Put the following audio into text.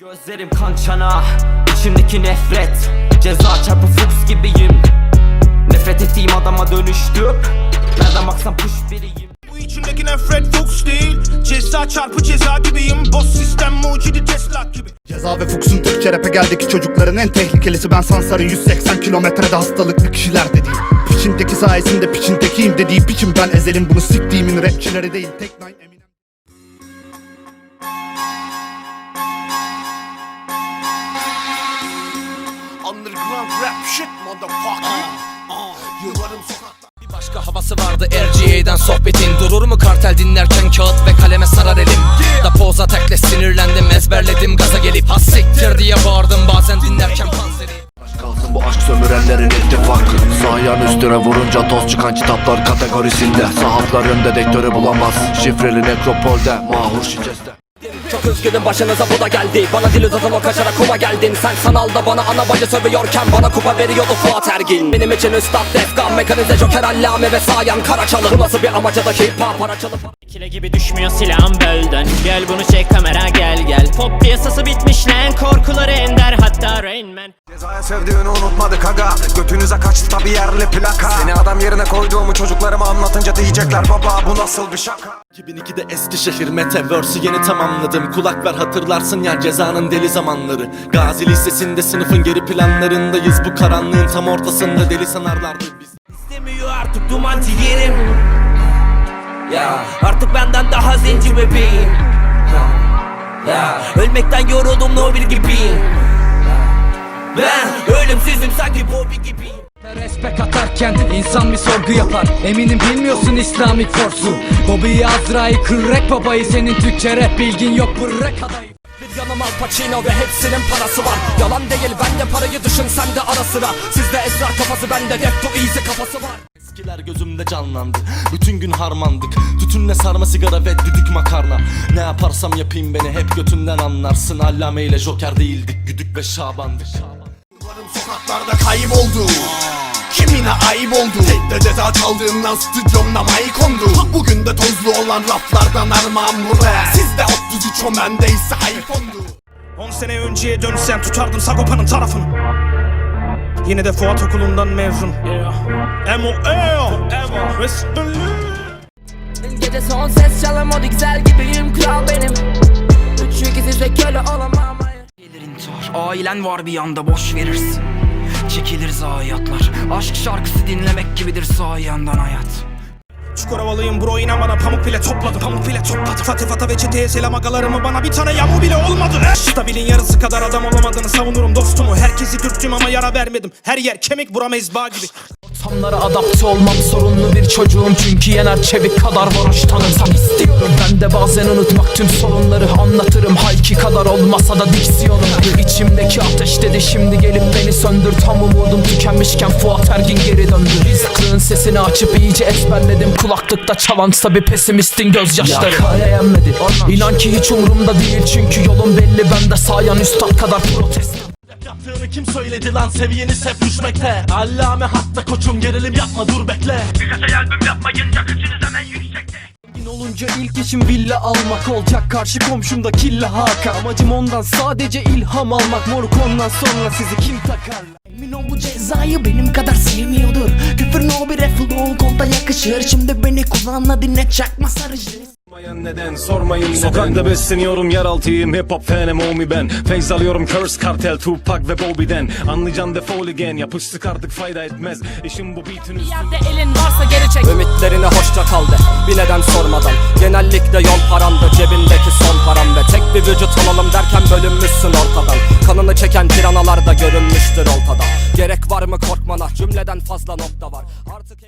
Gözlerim kan çanağı içimdeki nefret. Ceza çarpı fuchs gibiyim. Nefret ettiğim adama dönüştüm. Nereden baksan push biriyim. Bu içimdeki nefret Fuchs değil. Ceza çarpı ceza gibiyim. Boss sistem mucidi Tesla gibi. Ceza ve Fuchs'un Türkçe rap'e geldeki çocukların en tehlikelisi Ben Sansar'ın 180 kilometrede hastalıklı kişiler dediği Piçin teki sayesinde piçin tekiyim dediği biçim Ben ezelim bunu siktiğimin rapçileri değil. Tek Nine Underground rap shit motherfucker. Yıllarım sokakta. Bir başka havası vardı RGA'den sohbetin. Durur mu kartel dinlerken kağıt ve kaleme sarar elim? Da poza tekle sinirlendim ezberledim gaza gelip Hassiktir diye bağırdım bazen dinlerken panzeri. Kalsın bu aşk sömürenlerin ittifakı. Sağ ayağın üstüne vurunca toz çıkan kitaplar kategorisinde. Sahafların dedektörü bulamaz. Şifreli nekropolde Mahur şiceste Çok üzgünüm başınıza bu da geldi. Bana dil uzatan o kaçarak kuma geldin Sen sanalda bana ana bacı sövüyorken Bana kupa veriyordu Fuat Ergin. Benim için üstad defkan mekanize joker allame ve sayan karaçalı. Bu nasıl bir amaca da hip hop araçalı Kile gibi düşmüyor silahım bölden. Gel bunu çek kamera gel gel. Pop piyasası bitmiş lan. Korkuları ender hatta Rain Man sevdiğini unutmadık aga. Götünüze kaçtı tabi yerli plaka. Seni adam yerine koyduğumu çocuklarıma anlatınca diyecekler. Baba bu nasıl bir şaka? 2002'de Eskişehir Metaverse'ü yeni tamamladım. Kulak ver hatırlarsın ya cezanın deli zamanları. Gazi Lisesi'nde sınıfın geri planlarındayız. Bu karanlığın tam ortasında deli sanarlardı. Biz İstemiyor artık duman ciğerim. Ya artık benden daha zenci bebeğim. Ya. Ölmekten yoruldum Nobel gibiyim Ben ölümsüzüm sanki Bobby gibiyim Respek atarken insan bir sorgu yapar. Eminim bilmiyorsun İslamik forsu Bobby'yi Azra'yı kırrek babayı. Senin Türkçe rap bilgin yok bırrek adayı. Yanım Al Pacino ve hepsinin parası var. Yalan değil ben de parayı düşün sen de ara sıra. Sizde esrar kafası bende Defto easy kafası var. Eskiler gözümde canlandı Bütün gün harmandık. Tütünle sarma sigara ve düdük makarna. Ne yaparsam yapayım beni hep götünden anlarsın. Allame ile Joker değildik güdük ve Şaban'dık Sokaklarda kayboldu. Kimine ayıp oldu. Tek de ceza çaldığımdan stüdyomda may kondu. Bugün de tozlu olan raflardan armağan bu rap. Sizde 33 o bende ise iPhone'du 10 sene önceye dönsen tutardın Sagopa'nın tarafını. Yine de Fuat okulundan mezun. Emo Resmen Gece son ses çalamadı güzel gibiyim kral benim. Çünkü size köle olamam. Gelir intihar ailen var bir yanda boş verirsin Çekilir zayiatlar. Aşk şarkısı dinlemek gibidir sağ yandan hayat. Çukur havalıyım bro inan bana pamuk bile topladım. Pamuk bile topladım. Fatih Fata ve çeteye selam agalarımı bana bir tane yamu bile olmadı. Stabilin yarısı kadar adam olamadığını savunurum dostumu. Herkesi dürttüm ama yara vermedim. Her yer kemik buram ezba gibi Ortamlara adapte olmam sorunlu bir çocuğum. Çünkü yener çevik kadar varoş tanırsam istiyorum. Ben de bazen unutmak tüm sorunları anlatırım. Halki kadar olmasa da diksiyonum. İçimdeki ateş dedi şimdi gelip beni söndür. Tam umudum tükenmişken Fuat Ergin geri döndü. Rizkın sesini açıp iyice ezberledim. Kulaklıkta çalansa bir pesimistin gözyaşları. Yakaya yenmedi. İnan ki hiç umurumda değil. Çünkü yolum belli. Ben de sayan üstad kadar protest Yaptığını kim söyledi lan? Seviyeniz hep düşmekte. Allame hatta koçum gerilim yapma dur bekle. Gün olunca ilk işim villa almak. Olacak Karşı komşumda killa haka. Amacım ondan sadece ilham almak. Moruk ondan sonra sizi kim takar? Emin ol bu cezayı benim kadar sevmiyordur. Küfür no bir reful kolda yakışır. Şimdi beni kulağına dinle çakma sarıcı neden sormayın Sokakta besleniyorum yeraltıyım hip hop fanim homie ben. Feyz alıyorum Curse Cartel, Tupac ve Bobby'den. Anlayacaksın defol again yapıştık artık fayda etmez. İşim bu beat'in üstü. Yerde elin varsa geri çek. Ümitlerine hoşça kal de bir neden sormadan. Genellikle yol paramda cebindeki son param Ve tek bir vücut olalım derken bölünmüşsün ortadan. Kanını çeken piranalar da görünmüştür oltada. Gerek var mı korkmana? Cümleden fazla nokta var. Artık